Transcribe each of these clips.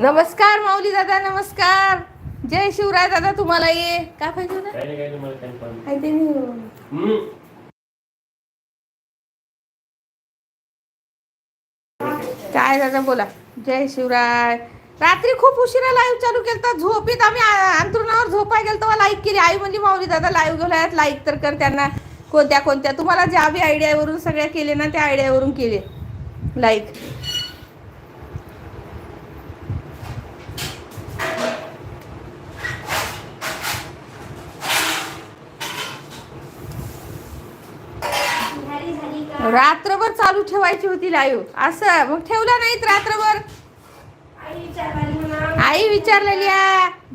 नमस्कार माऊली दादा नमस्कार. जय शिवराय दादा तुम्हाला ये. काय पाहिजे काय ते नाही. काय दादा बोला. जय शिवराय. रात्री खूप उशिरा लाईव्ह चालू केलता. झोपीत आम्ही अंथरुणावर झोपाय गेलो तेव्हा लाईक केली. आई म्हणजे माऊली दादा लाईव्ह गेल्यात लाईक तर कर त्यांना. कोणत्या कोणत्या. तुम्हाला ज्या बी आयडियावरून सगळ्या केले ना त्या आयडियावरून केले. लाईक रात्रभर चालू ठेवायची होती लाईव्ह. असं मग ठेवला नाहीत रात्रभर. आई विचारलेली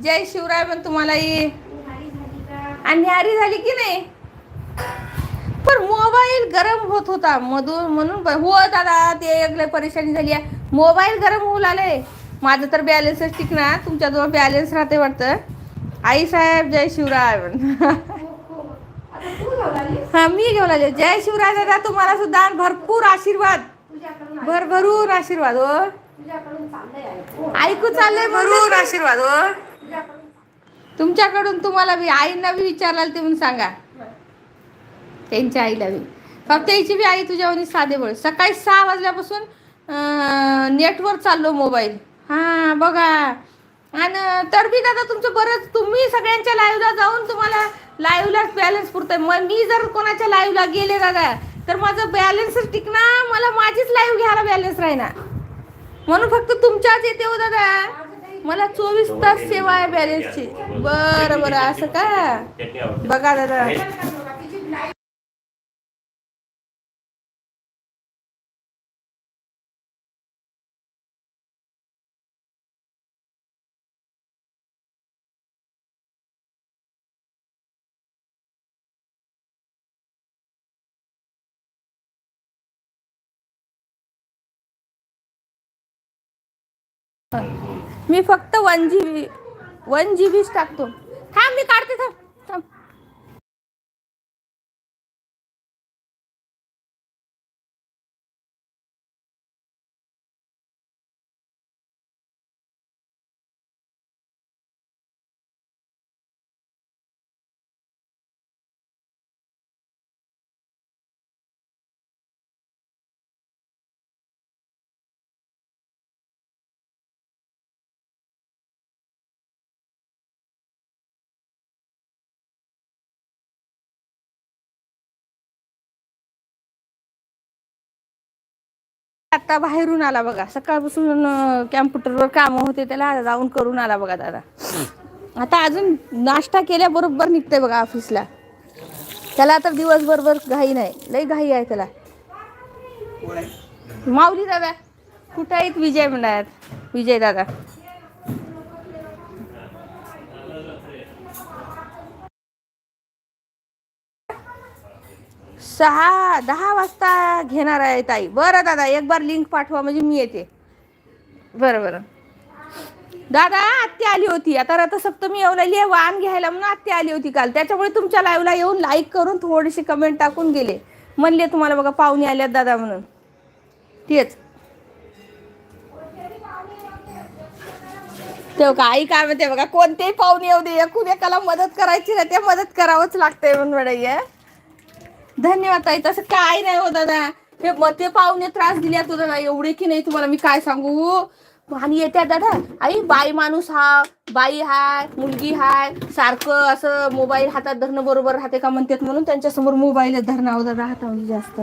जय शिवराय पण तुम्हाला ये आणि न्यारी झाली की नाही? पण मोबाईल गरम होत होता. मधून म्हणून हो दादा ते परेशानी झाली आहे. मोबाईल गरम होऊ लागले. माझं तर बॅलन्सच टिकणार. तुमच्याजवळ बॅलन्स राहते वाटतं. आई साहेब जय शिवराय. हा मी घेऊन आले. जय शिवराय दादा तुम्हाला सुद्धा भरपूर आशीर्वाद. भरभरून आशीर्वाद. हो. ऐकू चाललंय भरपूर आशीर्वाद हो. तुमच्याकडून तुम्हाला बी आईंना बी विचारलं ते म्हणून सांगा. त्यांच्या आईला बी फक्त त्याची बी आई तुझ्यावर साधे बळ सकाळी सहा वाजल्यापासून नेटवर चाललो मोबाईल. हा बघा. आणि तर बी दादा तुमचं बरंच तुम्ही सगळ्यांच्या लाईव्हला जाऊन तुम्हाला लाईव्हला बॅलन्स पुरतोय. मग मी जर कोणाच्या लाईव्हला गेले दादा तर माझं बॅलन्सच टिकणार मला माझीच लाईव्ह घ्यायला बॅलन्स राहणार म्हणून फक्त तुमच्याच येते हो दादा. मला चोवीस तास सेवा आहे बॅलन्सची बरं बरं असं का? बघा दादा. मी फक्त one G B one G beach टाकतो. थांब मी काढते थांब. आता बाहेरून आला बघा. सकाळपासून कॅम्प्युटरवर कामं होते त्याला जाऊन करून आला बघा दादा. आता अजून नाश्ता केल्याबरोबर निघतंय बघा ऑफिसला त्याला तर दिवसभर बर घाई नाही. लई घाई आहे त्याला. माऊली दादा कुठं आहेत विजय म्हणतात विजय दादा. सहा दहा वाजता घेणार आहे ताई. बरं दादा एक बार लिंक पाठवा म्हणजे मी येते. बरं बरं. दादा आत्या आली होती. आता रथसप्तमी येऊ लागली आहे वाण घ्यायला म्हणून आत्या आली होती काल. त्याच्यामुळे तुमच्या लाईव्हला येऊन लाईक करून थोडीशी कमेंट टाकून गेले. म्हणले तुम्हाला बघा पाहुणे आल्यात दादा म्हणून. तेच. ते बघा आई काय म्हणते बघा कोणतेही पाहुणे येऊ दे. एकूण एकाला मदत करायची ना ते मदत करावंच लागतंय म्हणून म्हणाय धन्यवाद ताई तसं काय नाही हो दादा. हे मग ते पाहुणे त्रास दिल्या तू हो दादा एवढे की नाही तुम्हाला मी काय सांगू? आणि येत्या दादा आई बाई माणूस हा बाई हाय मुलगी हाय सारखं असं मोबाईल हातात धरणं बरोबर राहते का म्हणतात म्हणून त्यांच्यासमोर मोबाईल धरणं हो दादा हातामध्ये जास्त.